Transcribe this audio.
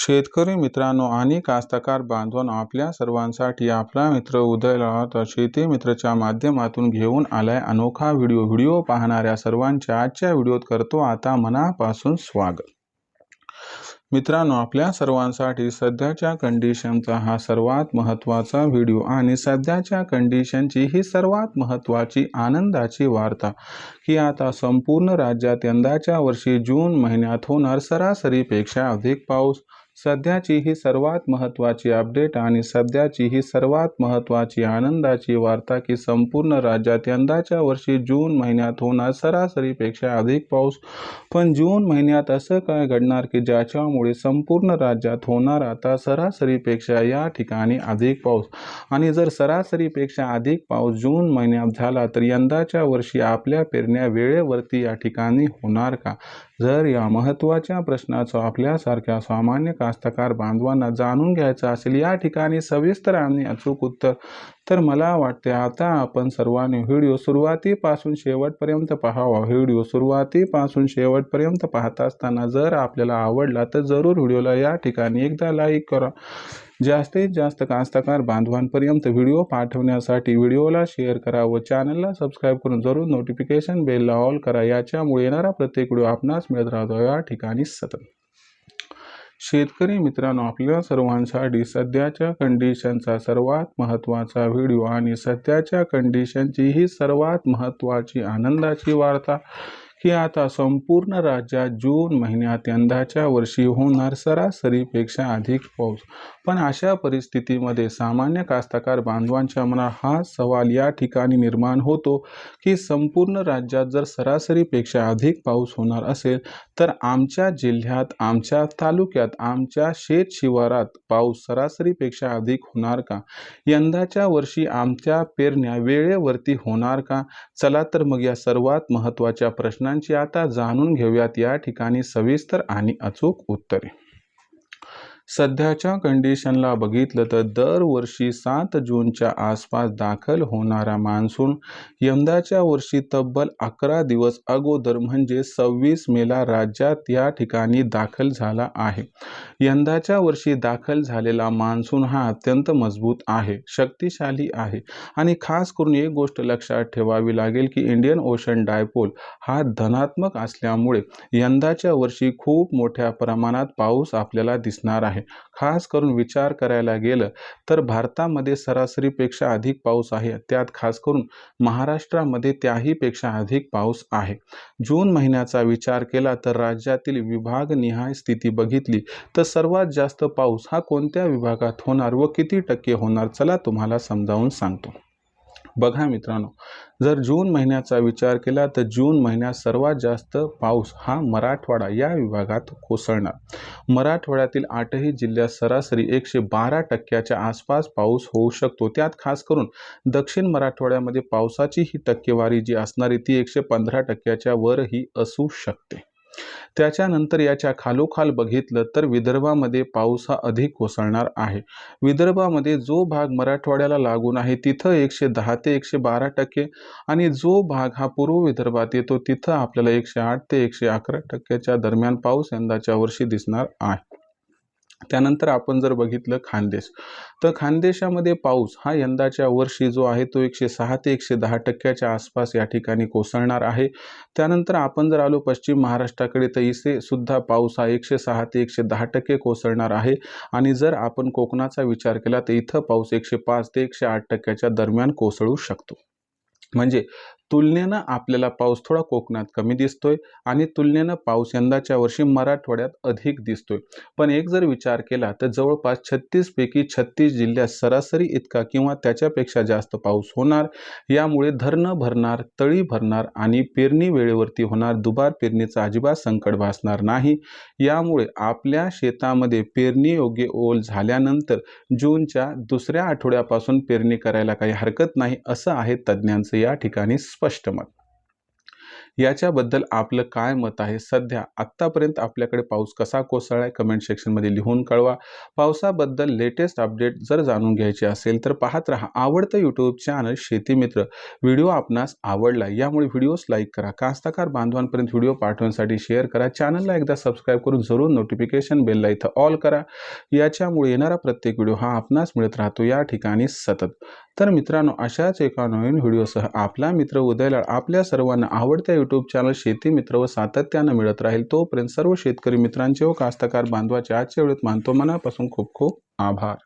शेतकरी मित्रांनो आणि कास्तकार बांधवांनो आपल्या सर्वांसाठी आपला मित्र उदय लावता शेती मित्रच्या माध्यमातून घेऊन आलाय अनोखा व्हिडिओ. व्हिडिओ पाहणाऱ्या सर्वांच्या आजच्या व्हिडिओत करतो आता मनापासून स्वागत. मित्रांनो आपल्या सर्वांसाठी सध्याच्या कंडिशनचा हा सर्वात महत्त्वाचा व्हिडिओ आणि सध्याच्या कंडिशनची ही सर्वात महत्त्वाची आनंदाची वार्ता की आता संपूर्ण राज्यात यंदाच्या वर्षी जून महिन्यात होणार सरासरीपेक्षा अधिक पाऊस सध्याची ही सर्वात महत्त्वाची अपडेट आणि सध्याची ही सर्वात महत्त्वाची आनंदाची वार्ता की संपूर्ण राज्यात यंदाच्या वर्षी जून महिन्यात होणार सरासरीपेक्षा अधिक पाऊस. पण जून महिन्यात असं काय घडणार की ज्याच्यामुळे संपूर्ण राज्यात होणार आता सरासरीपेक्षा या ठिकाणी अधिक पाऊस? आणि जर सरासरीपेक्षा अधिक पाऊस जून महिन्यात झाला तर यंदाच्या वर्षी आपल्या पेरण्या वेळेवरती या ठिकाणी होणार का? जर या महत्त्वाच्या प्रश्नाचं आपल्यासारख्या सामान्य कास्तकार बांधवांना जाणून घ्यायचं असेल या ठिकाणी सविस्तर आणि अचूक उत्तर तर मला वाटते आता आपण सर्वांनी व्हिडिओ सुरुवातीपासून शेवटपर्यंत पाहावा. व्हिडिओ सुरुवातीपासून शेवटपर्यंत पाहत असताना जर आपल्याला आवडला तर जरूर व्हिडिओला या ठिकाणी एकदा लाईक करा. जास्तीत जास्त कास्तकार बांधवांपर्यंत व्हिडिओ पाठवण्यासाठी व्हिडिओला शेअर करा व चॅनलला सबस्क्राईब करून जरूर नोटिफिकेशन बेलला ऑल करा. याच्यामुळे येणारा प्रत्येक व्हिडिओ आपणास मिळत राहतो. या ठिकाणी सतत. शेतकरी मित्रांनो आपल्या सर्वांसाठी सध्याच्या कंडिशनचा सर्वात महत्त्वाचा व्हिडिओ आणि सध्याच्या कंडिशनची ही सर्वात महत्त्वाची आनंदाची वार्ता की आता संपूर्ण राज्यात जून महिन्यात यंदाच्या वर्षी होणार सरासरीपेक्षा अधिक पाऊस. पण अशा परिस्थितीमध्ये सामान्य कास्तकार बांधवांच्या मनात हा सवाल या ठिकाणी निर्माण होतो की संपूर्ण राज्यात जर सरासरीपेक्षा अधिक पाऊस होणार असेल तर आमच्या जिल्ह्यात आमच्या तालुक्यात आमच्या शेत शिवारात पाऊस सरासरीपेक्षा अधिक होणार का? यंदाच्या वर्षी आमच्या पेरण्या वेळेवरती होणार का? चला तर मग या सर्वात महत्त्वाच्या प्रश्नांची आता जाणून घेऊयात. या ठिकाणी सविस्तर आणि अचूक उत्तरे. सध्याच्या कंडिशनला बघितलं तर दरवर्षी सात जूनच्या आसपास दाखल होणारा मान्सून यंदाच्या वर्षी तब्बल अकरा दिवस अगोदर म्हणजे सव्वीस मेला राज्यात या ठिकाणी दाखल झाला आहे. यंदाच्या वर्षी दाखल झालेला मान्सून हा अत्यंत मजबूत आहे शक्तिशाली आहे आणि खास करून एक गोष्ट लक्षात ठेवावी लागेल की इंडियन ओशन डायपोल हा धनात्मक असल्यामुळे यंदाच्या वर्षी खूप मोठ्या प्रमाणात पाऊस आपल्याला दिसणार आहे. खास करून विचार करायला गेलं तर भारतामध्ये सरासरीपेक्षा अधिक पाऊस आहे. त्यात खास करून महाराष्ट्रामध्ये त्याहीपेक्षा अधिक पाऊस आहे. जून महिन्याचा विचार केला तर राज्यातील विभागनिहाय स्थिती बघितली तर सर्वात जास्त पाऊस हा कोणत्या विभागात होणार व किती टक्के होणार? चला तुम्हाला समजावून सांगतो. बघा मित्रांनो जर जून महिन्याचा विचार केला तर जून महिन्यात सर्वात जास्त पाऊस हा मराठवाडा या विभागात कोसळणार. मराठवाड्यातील आठही जिल्ह्यात सरासरी एकशे बारा टक्क्याच्या आसपास पाऊस होऊ शकतो. त्यात खास करून दक्षिण मराठवाड्यामध्ये पावसाची ही टक्केवारी जी असणारी ती एकशे पंधरा टक्क्याच्या वरही असू शकते. त्याच्यानंतर याच्या खालोखाल बघितलं तर विदर्भामध्ये पाऊस हा अधिक कोसळणार आहे. विदर्भामध्ये जो भाग मराठवाड्याला लागून आहे तिथं एकशे दहा ते एकशे बारा टक्के आणि जो भाग हा पूर्व विदर्भात येतो तिथं आपल्याला एकशे आठ ते एकशे अकरा टक्क्याच्या दरम्यान पाऊस यंदाच्या वर्षी दिसणार आहे. त्यानंतर आपण जर बघितलं खानदेश तर खानदेशामध्ये पाऊस हा यंदाच्या वर्षी जो आहे तो एकशे सहा ते एकशे दहा टक्क्याच्या आसपास या ठिकाणी कोसळणार आहे. त्यानंतर आपण जर आलो पश्चिम महाराष्ट्राकडे तर इथे सुद्धा पाऊस हा एकशे सहा ते एकशे दहा टक्के कोसळणार आहे. आणि जर आपण कोकणाचा विचार केला तर इथं पाऊस एकशे पाच ते एकशे आठ टक्क्याच्या दरम्यान कोसळू शकतो. म्हणजे तुलनेनं आपल्याला पाऊस थोडा कोकणात कमी दिसतोय आणि तुलनेनं पाऊस यंदाच्या वर्षी मराठवाड्यात अधिक दिसतोय. पण एक जर विचार केला तर जवळपास छत्तीसपैकी छत्तीस जिल्ह्यात सरासरी इतका किंवा त्याच्यापेक्षा जास्त पाऊस होणार. यामुळे धरणं भरणार तळी भरणार आणि पेरणी वेळेवरती होणार. दुबार पेरणीचा अजिबात संकट भासणार नाही. यामुळे आपल्या शेतामध्ये पेरणी योग्य ओल झाल्यानंतर जूनच्या दुसऱ्या आठवड्यापासून पेरणी करायला काही हरकत नाही असं आहे तज्ज्ञांचं या ठिकाणी स्पष्ट मत. याच्याबद्दल आपलं काय मत आहे? सध्या आत्तापर्यंत आपल्याकडे पाऊस कसा कोसळला आहे कमेंट सेक्शनमध्ये लिहून कळवा. पावसाबद्दल लेटेस्ट अपडेट जर जाणून घ्यायचे असेल तर पाहत राहा आवडतं यूट्यूब चॅनल शेतीमित्र व्हिडिओ आपणास आवडला यामुळे व्हिडिओस लाईक करा. कास्तकार बांधवांपर्यंत व्हिडिओ पाठवण्यासाठी शेअर करा. चॅनलला एकदा सबस्क्राईब करून जरूर नोटिफिकेशन बेलला इथं ऑल करा. याच्यामुळे येणारा प्रत्येक व्हिडिओ हा आपणास मिळत राहतो. या ठिकाणी सतत. तर मित्रांनो अशाच एका नवीन व्हिडिओसह आपला मित्र उदयलाळ आपल्या सर्वांना आवडत्या यूट्यूब चॅनल शेती मित्र व सातत्यानं मिळत राहील. तोपर्यंत सर्व शेतकरी मित्रांचे व कास्तकार बांधवाचे आजच्या वेळेत मानतो. मनापासून खूप खूप आभार.